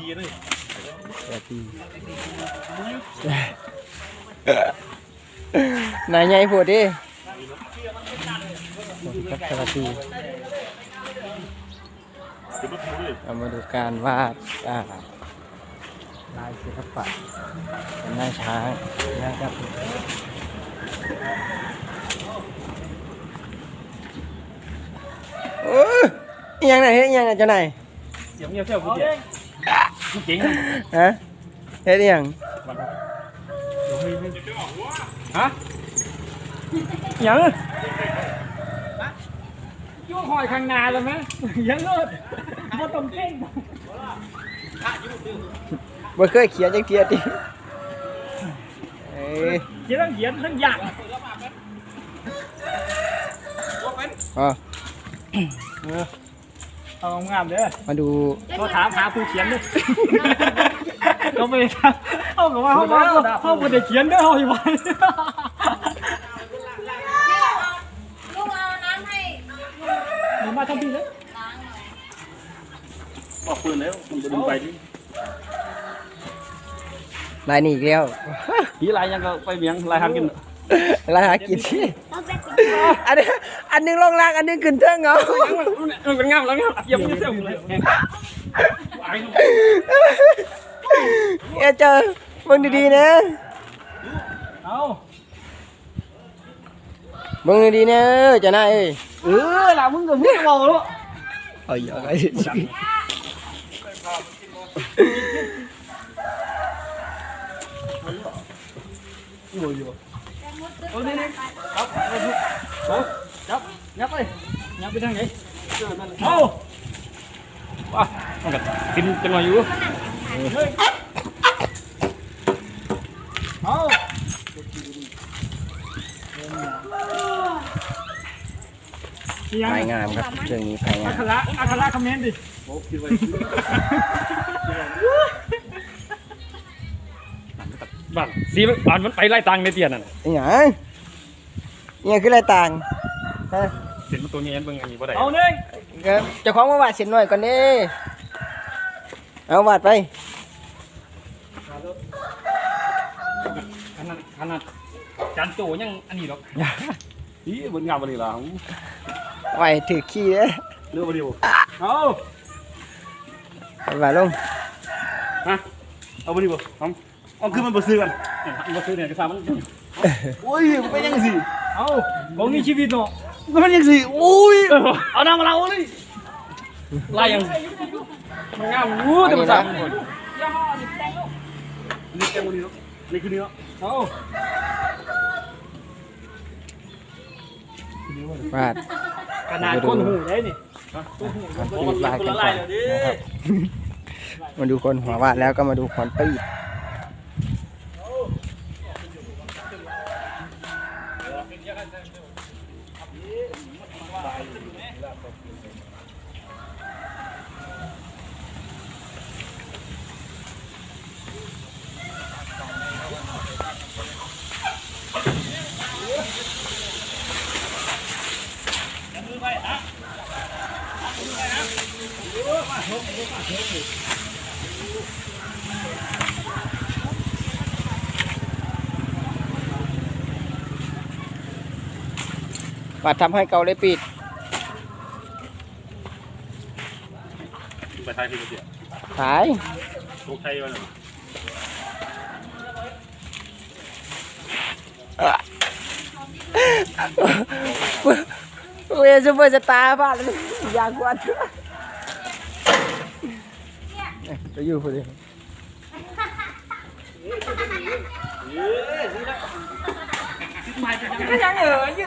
ทีเลยสวัสดีนายใหญ่พูดดิสวัสดีครับสวัสดีเดี๋ยวมาพูดเลยเรามาดูการวาดอ่าลายศิลปะเป็นหน้าช้างนะครับโอ้ยอิหยังไงเฮ็ดอิหยังไงเจ้านายเดี๋ยวเงียบเที่ยวกูเจ๋งกู เจ๋งฮะเฮ็ดอิหยังฮะยังยุ่งหอยข้างนาแล้วไหมยังเลิศมาต้มเก่งบ่เคยเขียนจังเทียติเอ้ยเขียนทั้งเขียนทั้งอยากอ๋อ เอางามๆเด้อมาดูเขาถามหาผู้เขียนด้วยเขาไม่ได้ถามเขาบอกว่าเขาบอกเขาไม่ได้เขียนเด้อเขาอยู่ไว้ลูกเอาน้ำให้เดี๋ยวมาทำดีเลยล้างหน่อยบอกปืนแล้วมันจะดึงไปดิลายนี้อีกแล้วผีลายยังก็ไปเมียงลายทำกินลายหากินที่ต้องไปกินอันนี้ อันหนึงลงล่างอันหนึงขึ้นเทิงเอามันเป็นงามแล้วงามเยี่ยมเยี่ยมเลยเอยเจอเบิ่งดีๆนะเอาเบิ่งดีๆนะเจ้านายเอ้ยเออล่ะมึงกับมึงบอกแล้วเอาอย่าไปสิโอ้นี่นี่ครับ ครับครับยับไปยับไปทางไหนเอาว้ามันก็กินจังหวะอยู่เอาภายงามครับเรื่องนี้ภายงาอัมคระอัคระคอมเมนต์ดิบ้านสีบ้านมันไปไล่ตังในเตียนน่ะอีหยังอีหยังคืออะไรต่าง ฮะเห็นมันตัวนี้เอ็นเบิ่งอันนี้บ่ได้เอาหนึ่งก็เจ้าของมาวาดเส้นหน่อยก่อนเด้เอาวาดไปขนาดขนาดจานโจยังอันนี้หรอกอีเบิ่งงามบ่ดีล่ะไว้ถือขี้เด้อเรือบ่ดีบ่เอาวาดลงฮะเอาบ่ดีบ่เอาเอาคือมันบ่ซื้อกันมันบ่ซื้อเนี่ยก็ซ้ำมันโอ้ยมันเป็นยังสิเอาบ่มีชีวิตเนาะ มันยังสิโอ้ยเอาน้ำมาเราเลยไล่ยังมันงามอู้แต่มันซ้ำนี่แกงบ่ดีเนาะนี่คือนี่เนาะเอาวาดขนาดคนหูได้นี่คนปีดลายกันก่อนนะครับมาดูคนหัววาดแล้วก็มาดูคนปี ดวาดทำให้เกาเลยปีดไปไทยพี่เดียวขายลูกไทยวันเวซูเปอร์สตาร์บ้านเลยอยากวัดจะอยู่พอดียังเออยื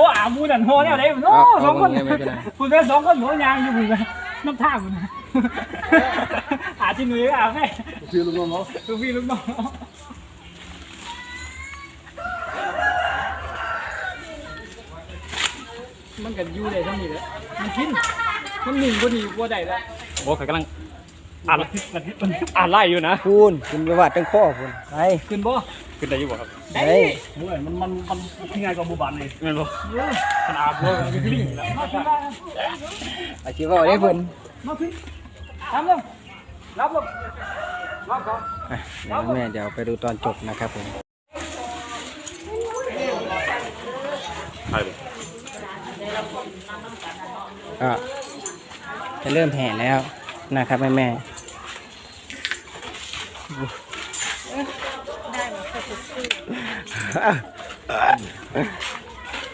นว่าอามูดันหัวเนี่ยได้โอ้สองคนคุณเป็นสองคนหัวยางอยู่คุณน้ำท่าคุณหาที่หนุ่ยอะแม่คือลูกน้องคือพี่ลูกน้องมันกันอยู่ได้ทั้งนี้เลยมันกินมันหนึ่งก็ดีกว่าได้แล้วโอ้ยกำลังอ่านอ่านไล่อยู่นะคุณคุณไปวาดตั้งข้อคุณไปขึ้นบ่ ขึ้นได้อยู่บ่ครับไปเมื่อมันมันมันที่ไงกับบูบันเลยเงินบ่ขนาดเลยมันคือลิงแล้วมาขึ้นได้อาชีพว่าได้เพิ่นมาขึ้นทำเลยรับลงรับก่อนอะเดี๋ยวแม่เดี๋ยวไปดูตอนจบนะครับผมใช่เลยก็จะเริ่มแห่แล้วนะครับแม่แม่ ได้หมดกระปุกซื้อ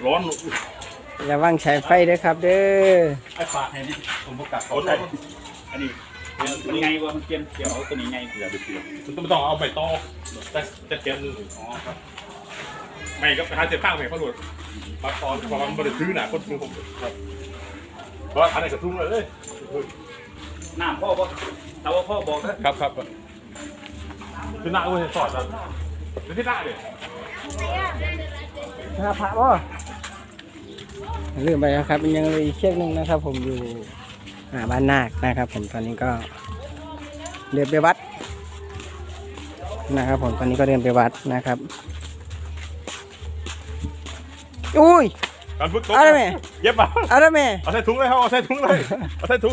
ร้อนอย่าว่างใช้ไฟเด้อครับ เด้อไอ้ฝากให้นี่ผมประกาศเขาใช่อันนี้เป็นไงวะมันเปลี่ยนเกี่ยวเอาตัวนี้ไงอย่าไปเปลี่ยนมันต้องต้องเอาใบตองแต่จะเตรียมมืออ๋อครับไม่ก็ไปหาเสียข้างใหม่เขาหลุดปัดตอนเพราะว่ามันบริซื้อหนาคนซื้อผมครับเพราะว่าอันไหนกระทุ่งเลยน้ำพ่อบ่แต่ว่าพ่อบอกนะครับครับคือหน้าเว้ยสอดแล้วหรือที่หน้าเลย หาพระบ่ลืมไปนะครับยังเหลยอีกเชือกหนึ่งนะครับ ผมอยู่หาบ้านนาคนะครับ ผมตอนนี้ก็เดินไปวัดนะครับ ผมตอนนี้ก็เดินไปวัดนะครับอุ้ยการฝึกตกเอาได้ไหมเย็บป่ะเอาได้ไหมเอาใส่ถุงเลยครับเอาใส่ถุงเลยเอาใส่ถุง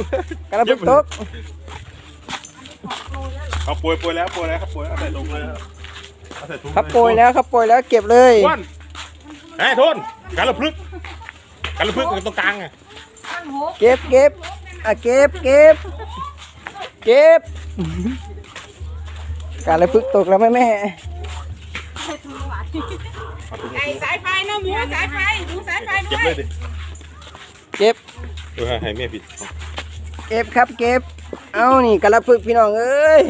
กระปุกตกเอาป่วยป่วยแล้วป่วยแล้วครับป่วยเอาใส่ถุงเลยเอาใส่ถุง ครับโปรยแล้วครับโปรยแล้วเก็บเลยวันไอ้โทนการระพึกการระพึกอยู่ตรงกลางไงมันหกเก็บเก็บอะเก็บเก็บเก็บ การเลยพึกตกแล้วแม่แม่ไก่สายไฟเนาะหมูสายไฟหมูสายไฟเก็บด้วเลยยดิเก็บเออให้แม่ปิดเก็บครับเก็บเอานี่กระพึกพี่น้องเอ้ย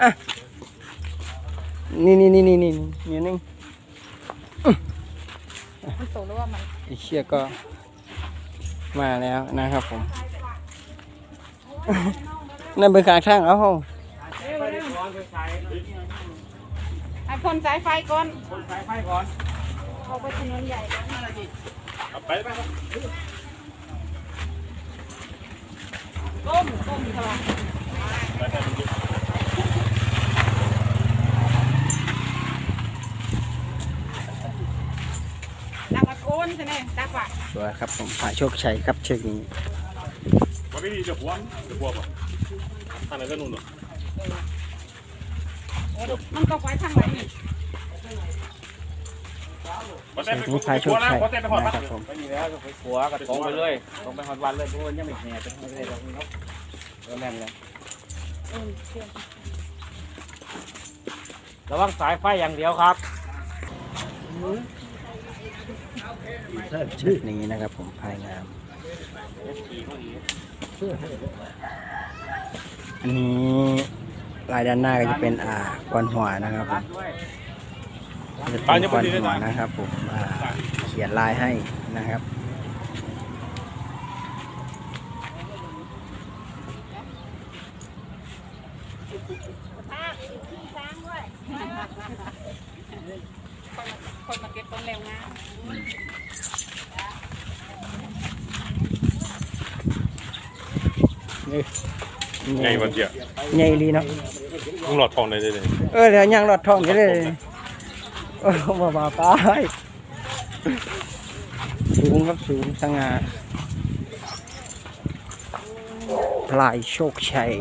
อะ นี่นี่นี่นี่นี่นี่นึงมันตกแล้วว่ามันไอ้เชี่ยก็มาแล้วนะครับผม นั่นเป็นการข้างเอาห้องไอ้พ่นสายไฟก่อนคนสายไฟก่อนออกไปถนนใหญ่ก่อนเอาไปไปครับก้มก้มเถอะดังตะโก นใช่ไหมดักว่ะสวยครับผมผ่าโชคชัยครับเชือกนี้มันไม่ดีจะหัวจะหัวป่ะทางไหนก็นู่นเหรอมันก็ไฟทางไหนนี่เชือกนี้ผ่าโชคชัยนะครับผมไปนี่แล้วก็ไปขัวกับตรงไปเลยตรงไปหอดวันเลยเพราะว่ายังไม่แห่เป็นไม่ได้ดอกนี้เนาะเออแม่นเลยเออเชื่อระวังสายไฟอย่างเดียวครับเชือนี้นะครับผมพายงาม อันนี้ลายด้านหน้าก็จะเป็นอ่ากวนหัวนะครับผมจะเป็นกวนหัวนะครับผมอ่าเขียนลายให้นะครับ คนมาเก็บต้นเร็วนะไงวันเดียวใหญ่ดีเนาะมึงหลอดทองเลยเลยเออเดี๋ยวยังหลอดทองจะได้โอ้มาบาตายสูงครับสูงสง่าพลายโชคชัย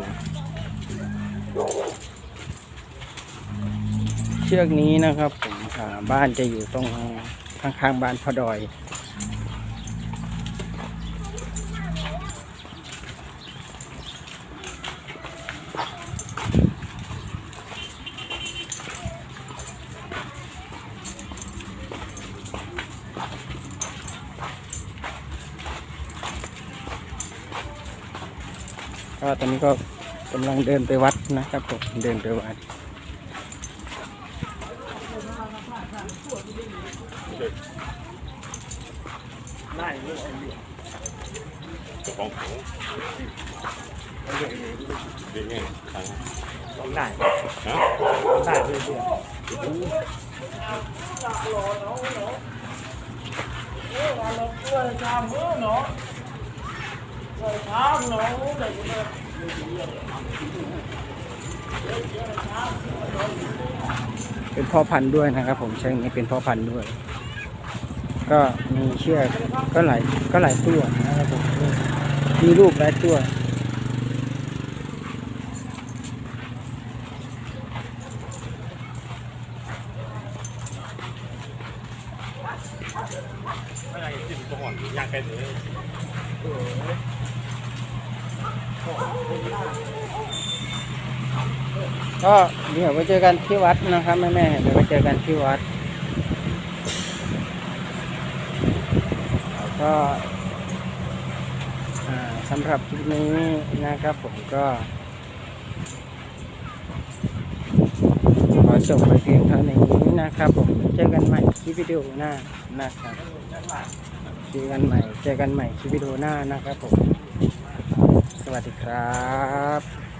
เชือกนี้นะครับผมอ่า บ้านจะอยู่ตรงข้างๆบ้านพอดอย ก็ตอนนี้ก็กำลังเดินไปวัดนะครับผมเดินไปวัด ของของเด็กไงทางได้ฮะต้องได้เลยเป็นพ่อพันธุ์ด้วยนะครับ ผมเชือกนี้เป็นพ่อพันธุ์ด้วย ก็มีเชือกก็หลายก็หลายตัวนะครับผม มีรูปหลายตัวไม่ไรที่ผมจะอนยากเป็เลยก็เดี๋ยวไปเจอกันที่วัดนะครับแม่แม่เดี๋ยวไปเจอกันที่วัด ก็ สำหรับคลิปนี้นะครับผมก็ขอจบไปเพียงเท่านี้นะครับผมเจอกันใหม่คลิปวิดีโอหน้านะครับเจอกันใหม่เจอกันใหม่คลิปวิดีโอหน้านะครับผม สวัสดีครับ